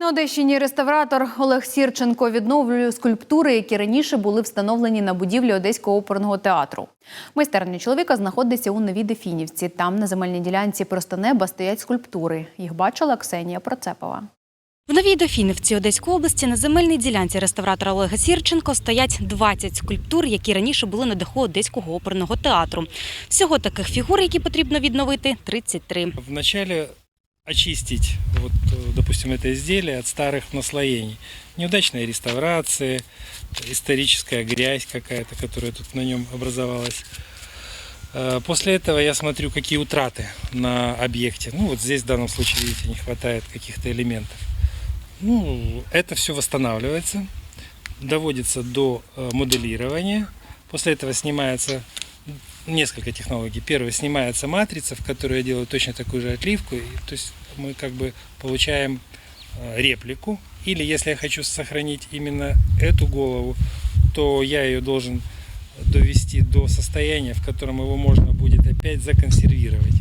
На Одещині реставратор Олег Сірченко відновлює скульптури, які раніше були встановлені на будівлі Одеського оперного театру. Майстерня чоловіка знаходиться у Новій Дефінівці. Там на земельній ділянці просто неба стоять скульптури. Їх бачила Ксенія Процепова. В Новій Дофінівці Одеської області на земельній ділянці реставратора Олега Сірченко стоять 20 скульптур, які раніше були на даху Одеського оперного театру. Всього таких фігур, які потрібно відновити, 33. Вначале очистить, вот, э, допустим, это изделие от старых наслоений. Неудачная реставрация, историческая грязь какая-то, которая тут на нем образовалась. Э, После этого я смотрю, какие утраты на объекте. Ну, вот здесь в данном случае, видите, не хватает каких-то элементов. Ну, это все восстанавливается, доводится до э, моделирования. После этого снимается несколько технологий. Первое, снимается матрица, в которой я делаю точно такую же отливку. И, то есть мы как бы получаем э, реплику. Или если я хочу сохранить именно эту голову, то я ее должен довести до состояния, в котором его можно будет опять законсервировать.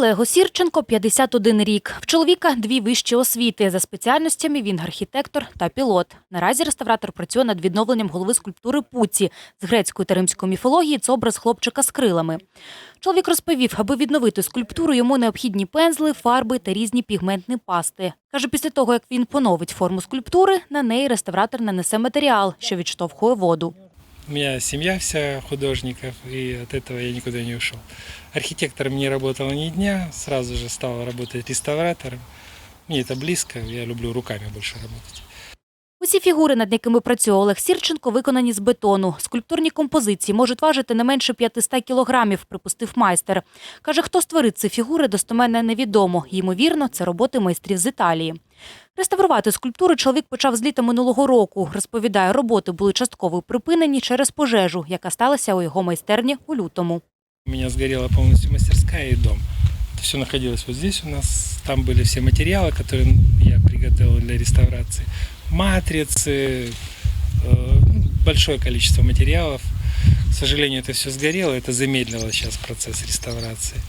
Олегу Сірченко 51 рік. В чоловіка дві вищі освіти. За спеціальностями він архітектор та пілот. Наразі реставратор працює над відновленням голови скульптури Пуці. З грецької та римської міфології це образ хлопчика з крилами. Чоловік розповів, аби відновити скульптуру, йому необхідні пензли, фарби та різні пігментні пасти. Каже, після того, як він поновить форму скульптури, на неї реставратор нанесе матеріал, що відштовхує воду. У меня семья вся художников, и от этого я никуда не ушел. Архитектором не работал ни дня, сразу же стал работать реставратором. Мне это близко, я люблю руками больше работать. Усі фігури, над якими працює Олег Сірченко, виконані з бетону. Скульптурні композиції можуть важити не менше 500 кілограмів, припустив майстер. Каже, хто створив ці фігури, достоменно невідомо. Ймовірно, це роботи майстрів з Італії. Реставрувати скульптури чоловік почав з літа минулого року. Розповідає, роботи були частково припинені через пожежу, яка сталася у його майстерні у лютому. У меня сгорела полностью мастерская и дом. Это все находилось вот здесь у нас. Там были все материалы, которые я приготовил для реставрации. Матрицы, э, ну, большое количество материалов. К сожалению, это все сгорело, это замедлило сейчас процесс реставрации.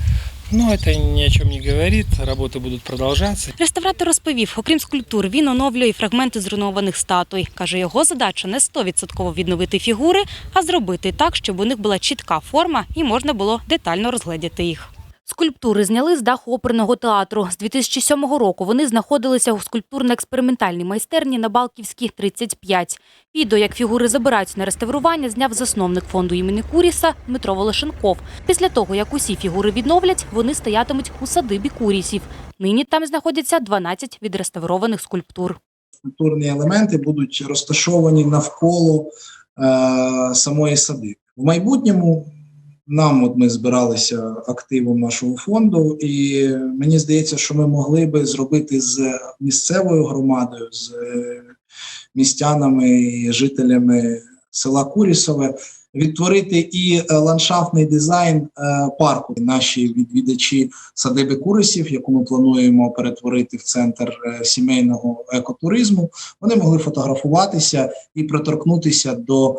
Но это ни о чем не говорит, работы будут продолжаться. Реставратор розповів, окрім скульптур, він оновлює і фрагменти зруйнованих статуй. Каже, його задача не 100% відновити фігури, а зробити так, щоб у них була чітка форма і можна було детально розгледіти їх. Скульптури зняли з даху оперного театру. З 2007 року вони знаходилися у скульптурно-експериментальній майстерні на Балківській, 35. Відео, як фігури забирають на реставрування, зняв засновник фонду імені Куріса Дмитро Волошенков. Після того, як усі фігури відновлять, вони стоятимуть у садибі Курісів. Нині там знаходяться 12 відреставрованих скульптур. скульптурні елементи будуть розташовані навколо е, самої садиби. В майбутньому нам, от ми збиралися активом нашого фонду, і мені здається, що ми могли би зробити з місцевою громадою, з е, містянами і жителями села Курісове. Відтворити і е, ландшафтний дизайн е, парку. Наші відвідачі садиби Курисів, яку ми плануємо перетворити в центр сімейного екотуризму, вони могли фотографуватися і приторкнутися до,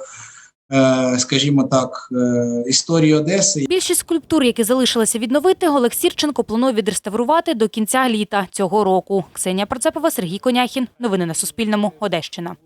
скажімо так, е, історії Одеси. Більшість скульптур, які залишилося відновити, Олег Сірченко планує відреставрувати до кінця літа цього року. Ксенія Процепова, Сергій Коняхін. Новини на Суспільному. Одещина.